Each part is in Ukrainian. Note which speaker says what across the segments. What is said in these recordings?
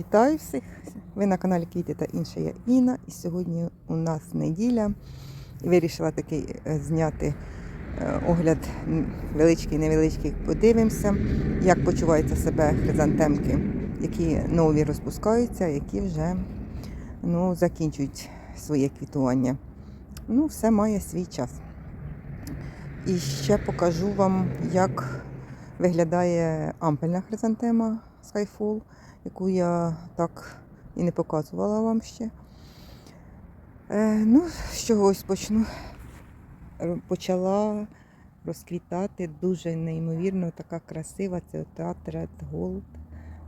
Speaker 1: Вітаю всіх! Ви на каналі Квіти та інше я Інна. І сьогодні у нас неділя. Вирішила такий е, зняти е, огляд величкий, невеличкий. Подивимося, як почуваються себе хризантемки, які нові розпускаються, які вже ну, закінчують своє квітування. Ну, все має свій час. І ще покажу вам, як виглядає ампельна хризантема Skyfall, яку я так і не показувала вам ще. Е, ну, з чогось почну. Почала розквітати дуже неймовірно, така красива. Це Red Gold.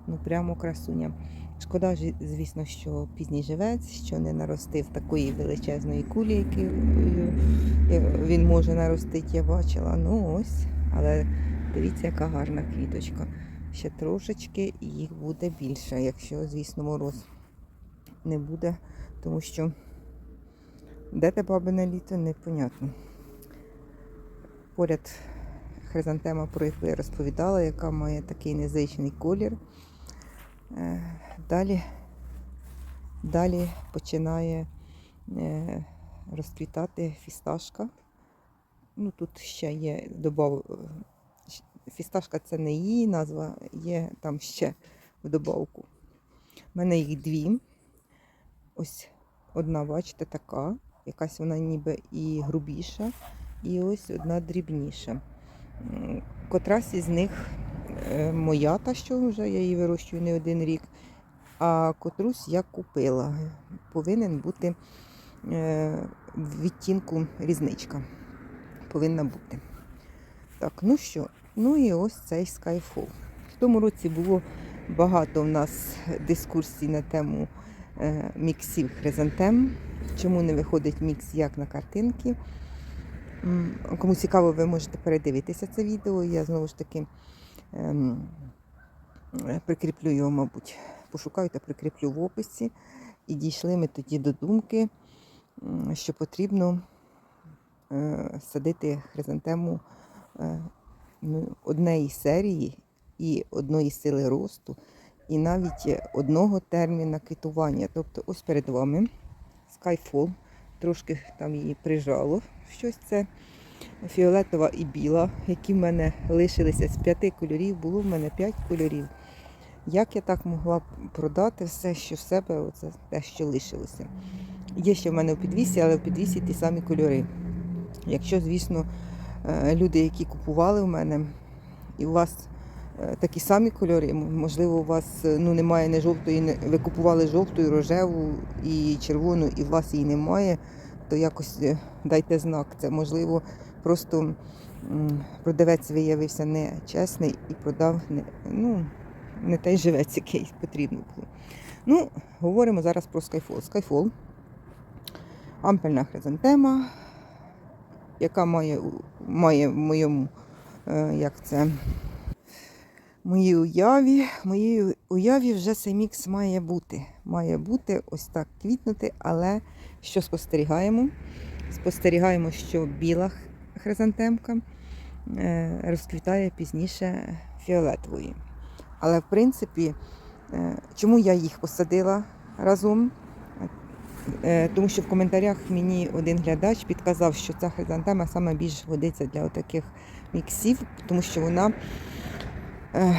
Speaker 1: Ну прямо красуня. Шкода, звісно, що пізній живець, що не наростив такої величезної кулі, яку е, він може наростити, я бачила. Ну ось, але дивіться, яка гарна квіточка. Ще трошечки і їх буде більше, якщо, звісно, мороз не буде, тому що де те бабине літо, непонятно. Поряд хризантема, про яку я розповідала, яка має такий незвичний колір. Е, Далі, далі починає е, розквітати фісташка. Ну, тут ще є добав... Фісташка це не її назва, є там ще в добавку. У мене їх дві. Ось одна, бачите, така, якась вона ніби і грубіша, і ось одна дрібніша. Котрась із них е, моя, та що вже я її вирощую не один рік, а котрусь я купила. Повинен бути е, в відтінку різничка. Повинна бути. Так, ну що, ну і ось цей Skyfall. В тому році було багато в нас дискусій на тему е, міксів хризантем. Чому не виходить мікс як на картинки? Кому цікаво, ви можете передивитися це відео. Я знову ж таки ем, прикріплю його, мабуть, пошукаю та прикріплю в описі. І дійшли ми тоді до думки, що потрібно е, садити хризантему е, однієї серії і одної сили росту, і навіть одного терміна квітування. Тобто, ось перед вами Skyfall, трошки там її прижало. Щось це фіолетова і біла, які в мене лишилися з п'яти кольорів, було в мене п'ять кольорів. Як я так могла продати все, що в себе, оце те, що лишилося. Є ще в мене в підвісі, але в підвісі ті самі кольори. Якщо, звісно, люди, які купували в мене, і у вас е, такі самі кольори, можливо, у вас е, ну, немає не жовтої, ви купували жовту, і рожеву і червону, і у вас її немає, то якось е, дайте знак. Це можливо, просто продавець виявився нечесний і продав не, ну, не той живець, який потрібно було. Ну, говоримо зараз про Skyfall. Skyfall ампельна хризантема, яка має, має в моєму, е, як це, моїй уяві, моїй уяві вже цей мікс має бути. Має бути ось так квітнути, але що спостерігаємо? Спостерігаємо, що біла хризантемка е, розквітає пізніше фіолетової. Але в принципі, е, чому я їх посадила разом? Е, Тому що в коментарях мені один глядач підказав, що ця хризантема саме більш годиться для таких міксів, тому що вона, е,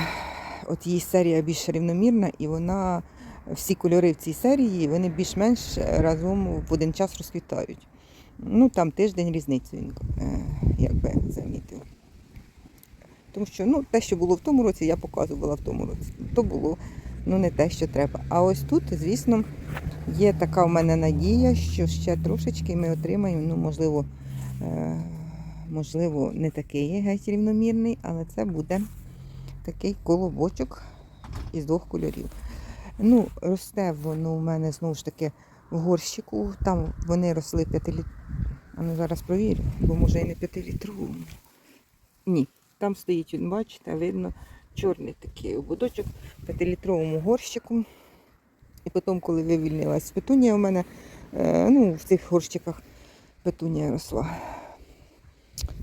Speaker 1: от її серія більш рівномірна, і вона всі кольори в цій серії вони більш-менш разом в один час розквітають. Ну там тиждень різницю він е, якби замітив. Тому що ну, те, що було в тому році, я показувала в тому році. То було ну, не те, що треба. А ось тут, звісно, Є така в мене надія, що ще трошечки ми отримаємо, ну, можливо, е, можливо, не такий геть рівномірний, але це буде такий колобочок із двох кольорів. Ну, росте воно у мене знову ж таки в горщику. Там вони росли 5 літ... А ну зараз провірю, бо може і не 5 літровому. Ні, там стоїть, бачите, видно, чорний такий ободочок в 5-літровому горщику. І потім, коли вивільнилась петунія у мене, е, ну, в цих горщиках петунія росла.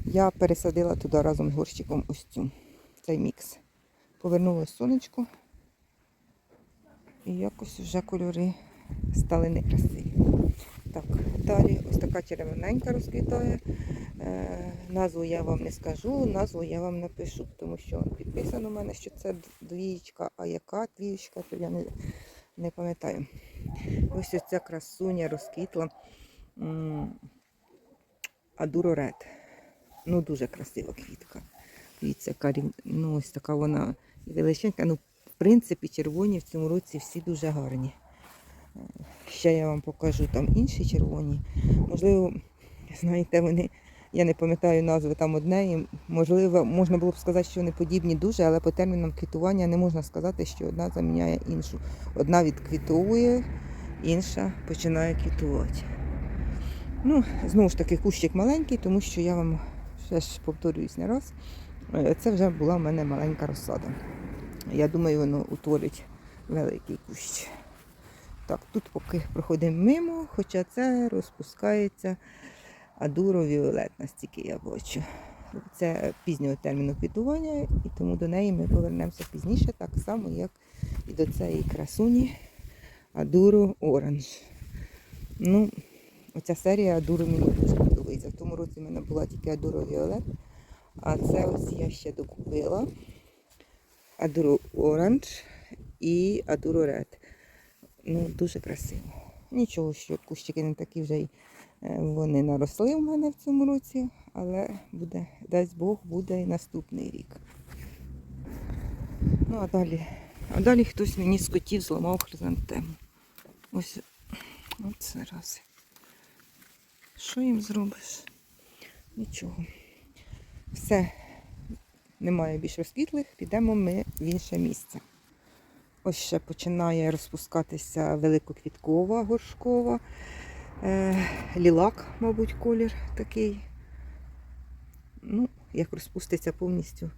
Speaker 1: Я пересадила туди разом з горщиком ось цю, цей мікс. Повернулось сонечко. І якось вже кольори стали некрасиві. Так, далі ось така червоненька розквітає. Е, назву я вам не скажу, назву я вам напишу, тому що підписано в мене, що це двієчка, а яка двієчка, то я не, не пам'ятаю. Ось ось ця красуня розквітла. М, Адуро Ну, дуже красива квітка. Дивіться, ну, ось така вона величенька. Ну, в принципі, червоні в цьому році всі дуже гарні. Ще я вам покажу там інші червоні. Можливо, знаєте, вони, я не пам'ятаю назви там одне, і можливо, можна було б сказати, що вони подібні дуже, але по термінам квітування не можна сказати, що одна заміняє іншу. Одна відквітовує, інша починає квітувати. Ну, знову ж таки, кущик маленький, тому що я вам ще ж повторююсь не раз. е, Це вже була в мене маленька розсада. Я думаю, воно утворить великий кущ. Так, тут поки проходимо мимо, хоча це розпускається адуро віолетна, стільки я бачу. Це пізнього терміну квітування, і тому до неї ми повернемося пізніше, так само, як і до цієї красуні Адуро Оранж. Ну, оця серія Адуро мені дуже подобається. В тому році в мене була тільки Адуро Віолет, а це ось я ще докупила Адуро Оранж і Адуро Ред. Ну, дуже красиво. Нічого, що кущики не такі вже й е, вони наросли в мене в цьому році, але буде, дасть Бог, буде і наступний рік. Ну, а далі, а далі хтось мені з котів зламав хризантему. Ось оце раз. Що їм зробиш? Нічого. Все, немає більш розквітлих, підемо ми в інше місце. Ось ще починає розпускатися великоквіткова горшкова. Е, лілак, мабуть, колір такий. Ну, як розпуститься повністю,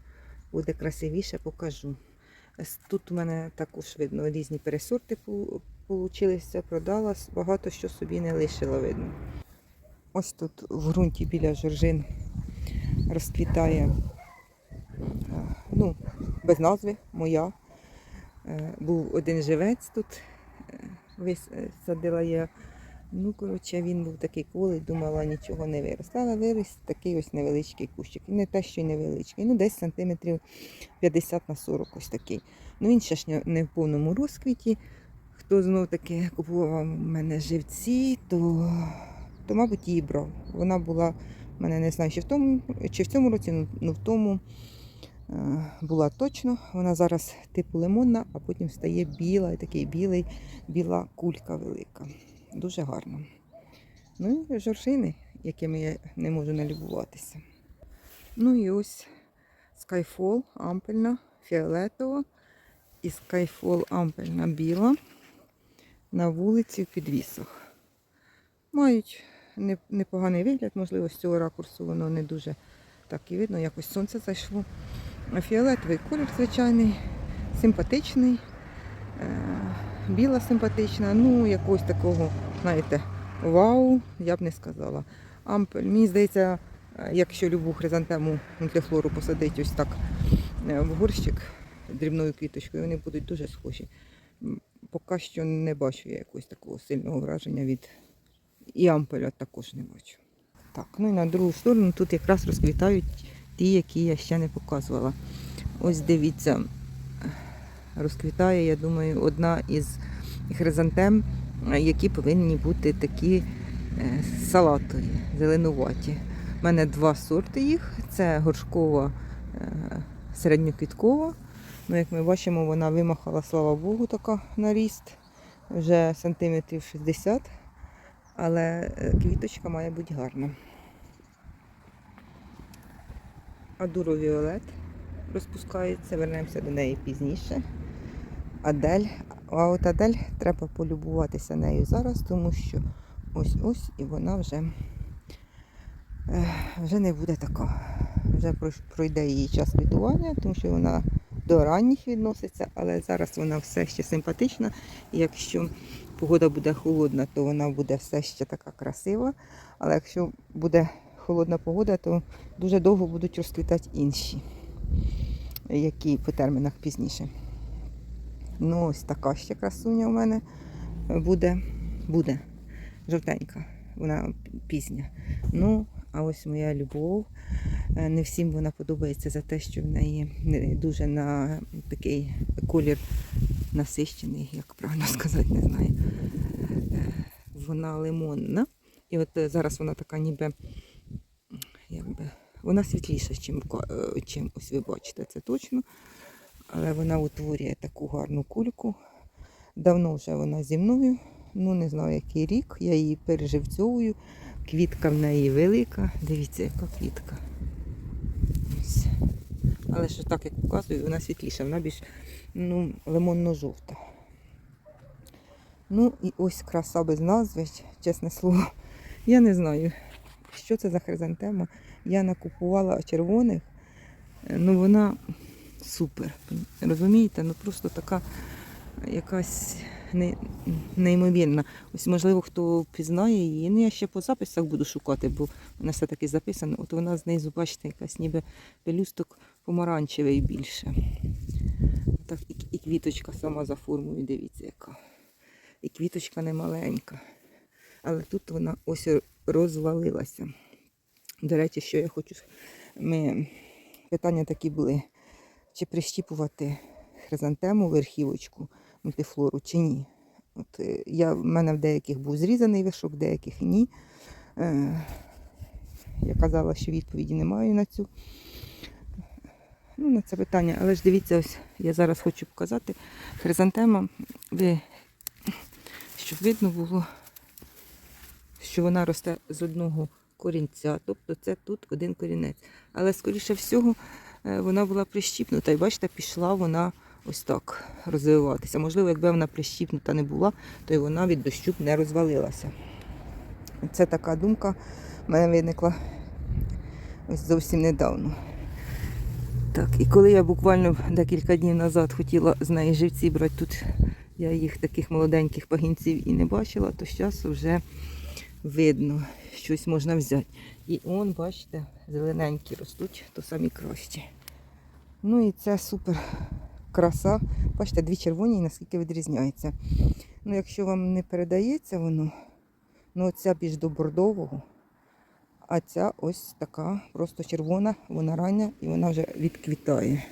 Speaker 1: буде красивіше, покажу. Тут у мене також видно різні пересорти получилися, продала, багато що собі не лишила видно. Ось тут в ґрунті біля жоржин розквітає, е, ну, без назви, моя. Е, Був один живець тут, е, висадила я. Ну, коротше, він був такий колий, думала, нічого не виросте. Але виріс такий ось невеличкий кущик. Не те, що й невеличкий. Ну, десь сантиметрів 50 на 40 ось такий. Ну, він ще ж не- в повному розквіті. Хто знов таки купував у мене живці, то, то мабуть, її. Вона була в мене не знаю, чи в тому, чи в цьому році, ну, ну в тому е, була точно. Вона зараз типу лимонна, а потім стає біла, такий білий, біла кулька велика. Дуже гарно. Ну і жоржини, якими я не можу налюбуватися. Ну і ось Skyfall ампельна, фіолетова і Skyfall ампельна біла на вулиці в підвісах. Мають непоганий вигляд, можливо, з цього ракурсу воно не дуже так і видно, якось сонце зайшло. Фіолетовий колір звичайний, симпатичний, е, біла симпатична, ну якогось такого, знаєте, вау, я б не сказала. Ампель, мені здається, е, якщо любу хризантему мультифлору посадити ось так е, в горщик дрібною квіточкою, вони будуть дуже схожі. Поки що не бачу я якогось такого сильного враження від і ампеля також не бачу. Так, ну і на другу сторону тут якраз розквітають ті, які я ще не показувала. Ось дивіться, розквітає, я думаю, одна із хризантем, які повинні бути такі е, салатові, зеленуваті. У мене два сорти їх. Це горшкова е, середньоквіткова. Ну, як ми бачимо, вона вимахала, слава Богу, така на ріст. Вже сантиметрів 60, але е, квіточка має бути гарна. Адуро Віолет розпускається, вернемося до неї пізніше. Адель. А от Адель треба полюбуватися нею зараз, тому що ось-ось і вона вже, е, вже не буде така. Вже пройде її час квітування, тому що вона до ранніх відноситься, але зараз вона все ще симпатична. Якщо погода буде холодна, то вона буде все ще така красива. Але якщо буде холодна погода, то дуже довго будуть розквітати інші, які по термінах пізніше. Ну, ось така ще красуня у мене буде. Буде. Жовтенька. Вона пізня. Ну, а ось моя любов. Е, Не всім вона подобається за те, що в неї не дуже на такий колір насищений, як правильно сказати, не знаю. Е, Вона лимонна. І от е, зараз вона така ніби, якби, вона світліша, чим, е, чим ось ви бачите, це точно. Але вона утворює таку гарну кульку. Давно вже вона зі мною. Ну, не знаю, який рік. Я її переживцьовую. Квітка в неї велика. Дивіться, яка квітка. Але що так, як показую, вона світліша, вона більш ну, лимонно-жовта. Ну і ось краса без назви, чесне слово. Я не знаю, що це за хризантема. Я накупувала червоних, е, ну вона супер. Розумієте? Ну просто така якась не, неймовірна. Ось, можливо, хто пізнає її. Ну, я ще по записах буду шукати, бо вона все-таки записана. От вона знизу, бачите, якась ніби пелюсток помаранчевий більше. Так, і, квіточка сама за формою, дивіться, яка. І квіточка не маленька. Але тут вона ось розвалилася. До речі, що я хочу. Ми... Питання такі були: чи прищіпувати хризантему верхівочку мультифлору чи ні. От, е, я, в мене в деяких був зрізаний вишок, в деяких ні. Е, я казала, що відповіді не маю на цю. Ну, на це питання. Але ж дивіться, ось я зараз хочу показати. Хризантема, ви, щоб видно було, що вона росте з одного корінця. Тобто це тут один корінець. Але, скоріше всього, е, вона була прищіпнута. І бачите, пішла вона ось так розвиватися. Можливо, якби вона прищіпнута не була, то й вона від дощу б не розвалилася. Це така думка в мене виникла ось зовсім недавно. Так, і коли я буквально декілька днів назад хотіла з неї живці брати тут, я їх таких молоденьких пагінців і не бачила, то зараз вже видно, щось можна взяти. І он, бачите, зелененькі ростуть, то самі кращі. Ну і це супер краса. Бачите, дві червоні, і наскільки відрізняється. Ну, якщо вам не передається воно, ну ця більш до бордового, а ця ось така просто червона, вона рання і вона вже відквітає.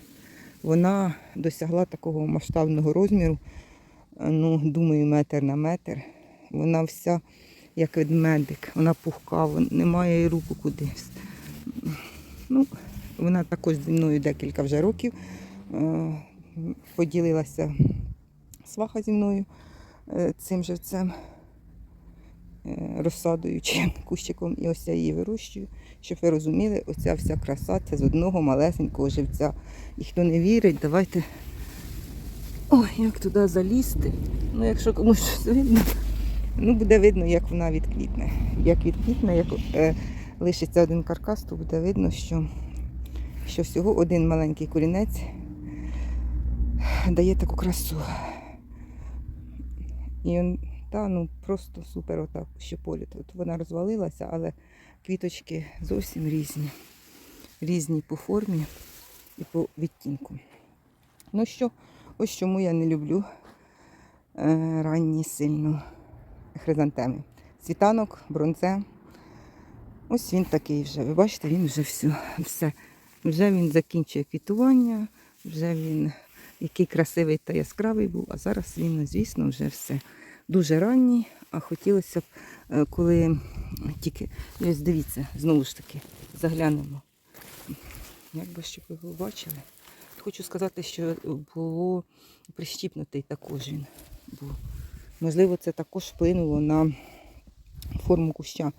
Speaker 1: Вона досягла такого масштабного розміру, ну, думаю, метр на метр. Вона вся як ведмедик, вона пухка, немає руку кудись. Ну, вона також зі мною декілька вже років. Е, Поділилася сваха зі мною е, цим живцем, е, розсадою чи кущиком, і ось я її вирощую. Щоб ви розуміли, оця вся краса це з одного малесенького живця. І хто не вірить, давайте. Ой, як туди залізти. Ну, якщо комусь щось видно, ну буде видно, як вона відквітне. Як відквітне, як е, лишиться один каркас, то буде видно, що, що всього один маленький корінець дає таку красу. І он, та, ну, просто супер отак, що полі. От вона розвалилася, але квіточки зовсім різні. Різні по формі і по відтінку. Ну що, ось чому я не люблю е, ранні сильно хризантеми. Світанок, бронзе. Ось він такий вже. Ви бачите, він вже все. все. Вже він закінчує квітування, вже він який красивий та яскравий був, а зараз він, звісно, вже все. Дуже ранній, а хотілося б, е, коли тільки, ось дивіться, знову ж таки, заглянемо. Як би щоб ви його бачили. Хочу сказати, що було прищіпнутий також він був. Можливо, це також вплинуло на форму куща.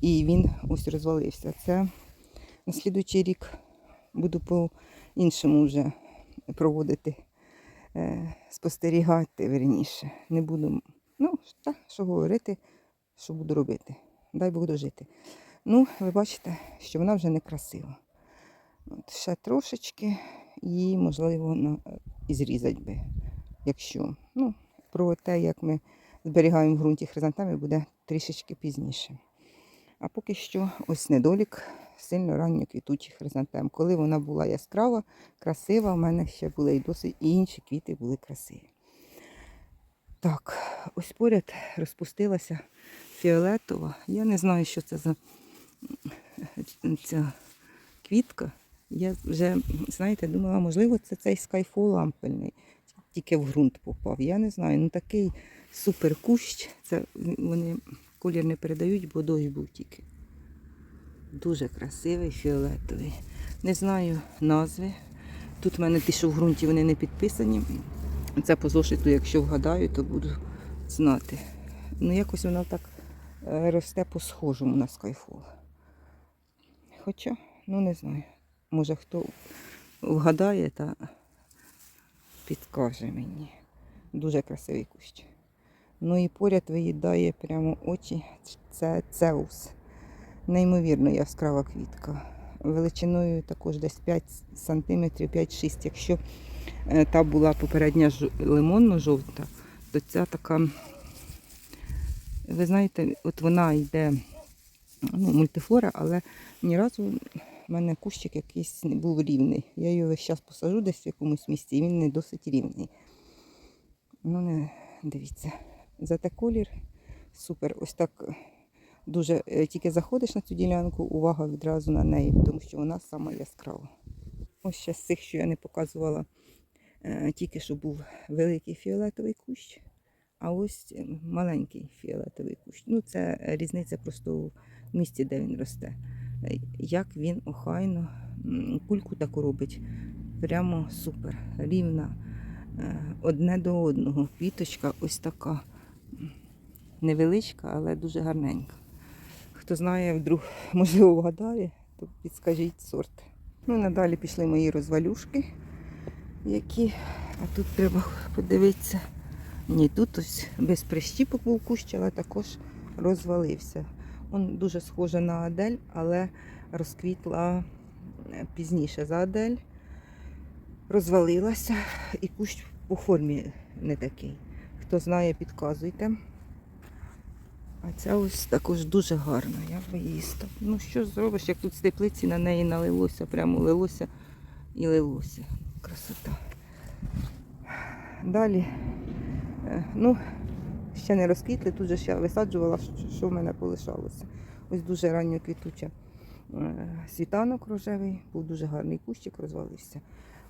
Speaker 1: І він ось розвалився. Це на слідуючий рік буду по-іншому вже проводити, е, спостерігати верніше. Не буду, ну, так, що говорити, що буду робити. Дай Бог дожити. Ну, ви бачите, що вона вже не красива. От ще трошечки і, можливо, і зрізать би, якщо. Ну, про те, як ми зберігаємо в ґрунті хризантеми, буде трішечки пізніше. А поки що ось недолік сильно ранньо квітучих хризантем. Коли вона була яскрава, красива, в мене ще були і досить і інші квіти були красиві. Так, ось поряд розпустилася фіолетова. Я не знаю, що це за ця квітка. Я вже, знаєте, думала, можливо, це цей скайфол ампельний, тільки в ґрунт попав. Я не знаю. Ну такий супер кущ. Це вони колір не передають, бо дощ був тільки. Дуже красивий, фіолетовий. Не знаю назви. Тут в мене ті, що в ґрунті вони не підписані. Це по зошиту, якщо вгадаю, то буду знати. Ну, якось вона так е, росте по схожому на скайфол. Хоча, ну не знаю. Може хто вгадає та підкаже мені. Дуже красивий кущ. Ну і поряд виїдає прямо очі. Це цеус. Неймовірно яскрава квітка. Величиною також десь 5 см, 5-6. Якщо е, та була попередня жо- лимонно-жовта, то ця така, ви знаєте, от вона йде ну, мультифлора, але ні разу в мене кущик якийсь не був рівний. Я його весь час посажу десь в якомусь місці, і він не досить рівний. Ну, не дивіться. Зате колір супер. Ось так е, дуже е, тільки заходиш на цю ділянку, увага відразу на неї, тому що вона сама яскрава. Ось ще з цих, що я не показувала, е, тільки що був великий фіолетовий кущ, а ось маленький фіолетовий кущ. Ну, це різниця просто в місці, де він росте. Як він охайно кульку таку робить. Прямо супер, рівна, е, одне до одного. Квіточка ось така. Невеличка, але дуже гарненька. Хто знає, вдруг, можливо, вгадає, то підскажіть сорт. Ну, надалі пішли мої розвалюшки, які. А тут треба подивитися. Ні, тут ось без прищіпок був кущ, але також розвалився. Он дуже схожа на Адель, але розквітла е, пізніше за Адель. Розвалилася і кущ по формі не такий. Хто знає, підказуйте. А ця ось також дуже гарна. Я би її став. Ну що зробиш, як тут з теплиці на неї налилося, прямо лилося і лилося. Красота. Далі, е, ну, ще не розквітли, тут же ще висаджувала, що- що в мене полишалося. Ось дуже ранньо квітуча е, світанок рожевий, був дуже гарний кущик, розвалився.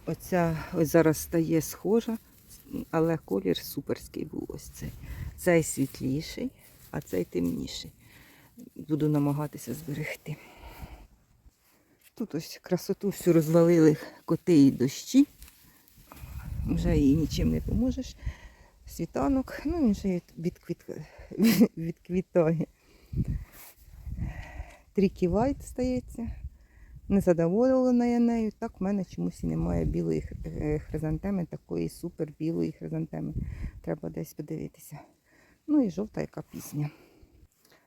Speaker 1: Оця ось зараз стає схожа, але колір суперський був ось цей. Цей світліший, а цей темніший. Буду намагатися зберегти. Тут ось красоту всю розвалили коти і дощі. Вже їй нічим не поможеш. Світанок, ну він вже відквіт... відквітає. Трікі Вайт стається. Незадоволена я нею. Так в мене чомусь і немає білої е, хризантеми, такої супер білої хризантеми. Треба десь подивитися. Ну і жовта яка пісня.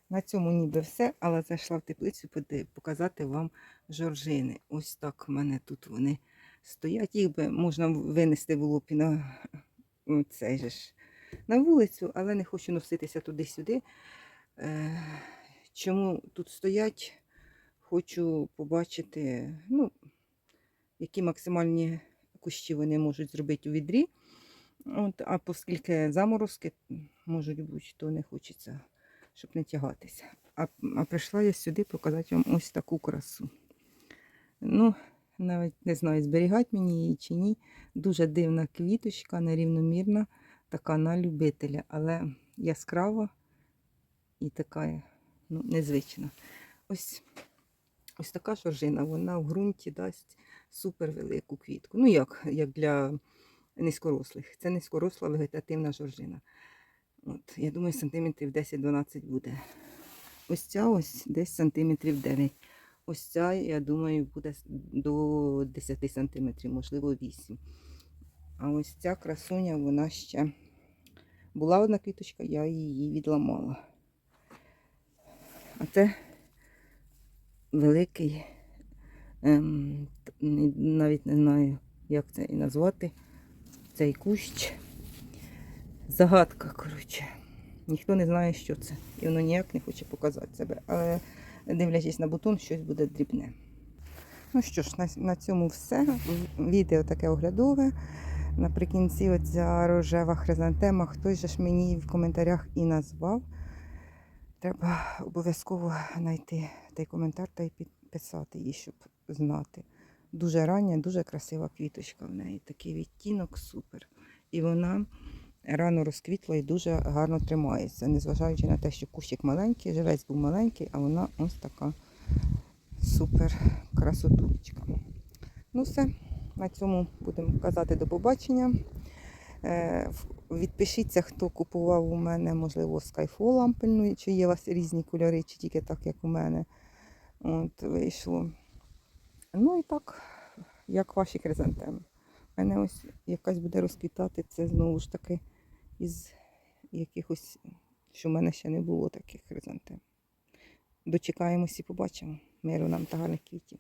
Speaker 1: На цьому ніби все, але зайшла в теплицю показати вам жоржини. Ось так в мене тут вони стоять. Їх би можна винести в лупі на ну, цей же ж, на вулицю, але не хочу носитися туди-сюди. Е, Чому тут стоять? Хочу побачити, ну, які максимальні кущі вони можуть зробити у відрі. От, а оскільки заморозки можуть бути, то не хочеться, щоб не тягатися. А, а прийшла я сюди показати вам ось таку красу. Ну, навіть не знаю, зберігати мені її чи ні. Дуже дивна квіточка, нерівномірна, така на любителя, але яскрава і така ну, незвична. Ось, ось така жоржина, вона в ґрунті дасть супер велику квітку. Ну, як, як для низькорослих. Це низькоросла вегетативна жоржина. От, я думаю, сантиметрів 10-12 буде. Ось ця ось десь сантиметрів 9. Ось ця, я думаю, буде до 10 сантиметрів, можливо, 8. А ось ця красуня, вона ще була одна квіточка, я її відламала. А це великий, ем, навіть не знаю, як це і назвати, цей кущ. Загадка, коротше. Ніхто не знає, що це. І воно ніяк не хоче показати себе. Але дивлячись на бутон, щось буде дрібне. Ну що ж, на, цьому все. Відео таке оглядове. Наприкінці оця рожева хризантема. Хтось же ж мені в коментарях і назвав. Треба обов'язково знайти той коментар та й підписати її, щоб знати. Дуже рання, дуже красива квіточка в неї. Такий відтінок супер. І вона рано розквітла і дуже гарно тримається, незважаючи на те, що кущик маленький, живець був маленький, а вона ось така супер красотулечка. Ну все, на цьому будемо казати до побачення. Е, Відпишіться, хто купував у мене, можливо, Skyfall лампельну, чи є у вас різні кольори, чи тільки так, як у мене. От, вийшло. Ну і так, як ваші хризантеми. У мене ось якась буде розквітати, це знову ж таки із якихось, що в мене ще не було таких хризантем. Дочекаємось і побачимо. Миру нам та гарних квітів.